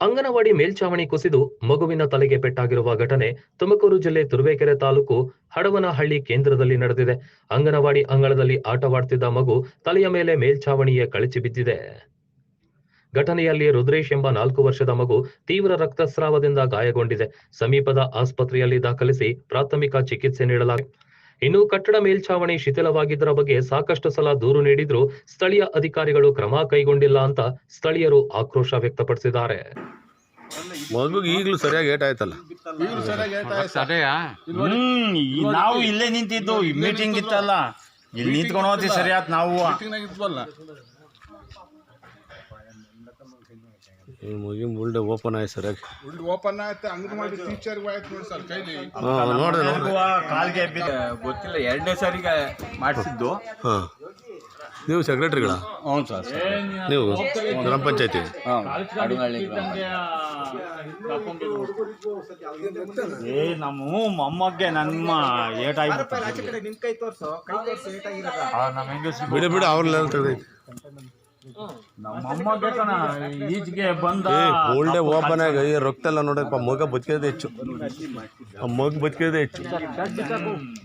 ಅಂಗನವಾಡಿ ಮೇಲ್ಚಾವಣಿ ಕುಸಿದು ಮಗುವಿನ ತಲೆಗೆ ಪೆಟ್ಟಾಗಿರುವ ಘಟನೆ ತುಮಕೂರು ಜಿಲ್ಲೆ ತುರುವೇಕೆರೆ ತಾಲೂಕು ಹಡವನಹಳ್ಳಿ ಕೇಂದ್ರದಲ್ಲಿ ನಡೆದಿದೆ. ಅಂಗನವಾಡಿ ಅಂಗಳದಲ್ಲಿ ಆಟವಾಡ್ತಿದ್ದ ಮಗು ತಲೆಯ ಮೇಲೆ ಮೇಲ್ಚಾವಣಿಯೇ ಕಳಚಿ ಬಿದ್ದಿದೆ. ಘಟನೆಯಲ್ಲಿ ರುದ್ರೇಶ್ ಎಂಬ ನಾಲ್ಕು ವರ್ಷದ ಮಗು ತೀವ್ರ ರಕ್ತಸ್ರಾವದಿಂದ ಗಾಯಗೊಂಡಿದೆ. ಸಮೀಪದ ಆಸ್ಪತ್ರೆಯಲ್ಲಿ ದಾಖಲಿಸಿ ಪ್ರಾಥಮಿಕ ಚಿಕಿತ್ಸೆ ನೀಡಲಾಗಿದೆ. ಇನ್ನು ಕಟ್ಟಡ ಮೇಲ್ಛಾವಣಿ ಶಿಥಿಲವಾಗಿದ್ದರ ಬಗ್ಗೆ ಸಾಕಷ್ಟು ಸಲ ದೂರು ನೀಡಿದ್ರು ಸ್ಥಳೀಯ ಅಧಿಕಾರಿಗಳು ಕ್ರಮ ಕೈಗೊಂಡಿಲ್ಲ ಅಂತ ಸ್ಥಳೀಯರು ಆಕ್ರೋಶ ವ್ಯಕ್ತಪಡಿಸಿದ್ದಾರೆ. ಮಗುಗೆ ಈಗಲೂ ಸರಿಯಾಗಿ ಏಟ್ ಆಯ್ತಲ್ಲ? ನಾವು ಇಲ್ಲೇ ನಿಂತಿದ್ದು ಮೀಟಿಂಗ್ ಇತ್ತಲ್ಲ? ಇಲ್ಲಿ ನಿಂತ್ಕೊಂಡು ಹೋಗ್ತೀವಿ ಸರಿ ನಾವು. ಈ ಮಗಿನ ಬುಲ್ಡೆ ಓಪನ್ ಆಯ್ತು ಸರ್ ಉಲ್ಡ್ ಓಪನ್ ಆಯ್ತು ಅಂಗನವಾಡಿ ಟೀಚರ್ ಆಯ್ತು ನೋಡಿ ಸರ್ ಕೈಲಿ. ಹಾಂ ನೋಡಿದೆ ನೋಡಿದೆ. ಕಾಲ್ಗೆ ಗೊತ್ತಿಲ್ಲ ಎರಡನೇ ಸಾರಿಗೆ ಮಾಡಿಸಿದ್ದು. ಹಾಂ. ನೀವು ಸೆಕ್ರೆಟ್ರಿಗಳ ಹ್ಞೂ ಸರ್ ನೀವು ಗ್ರಾಮ ಪಂಚಾಯತಿ? ಏ ನಮ್ಮ ಮೊಮ್ಮಗ್ಗೆ ನಮ್ಮ ಏಟಾಗಿ ಬಿಡಿ ಬಿಡಿ ಅವ್ರನ್ನೆಲ್ಲ ತೆಗ್ದೈತಿ. ಈಚೆಗೆ ಬಂದ ಏ ಬೋಲ್ಡೆ ಓಪನ್ ಆಗಿ ರೊಕ್ಕ ರಕ್ತ ಎಲ್ಲ ನೋಡಪ್ಪ ಮಗ ಬದುಕಿರೋದೇ ಹೆಚ್ಚು. ಆ ಮಗ ಬದುಕಿರೋದೇ ಹೆಚ್ಚು.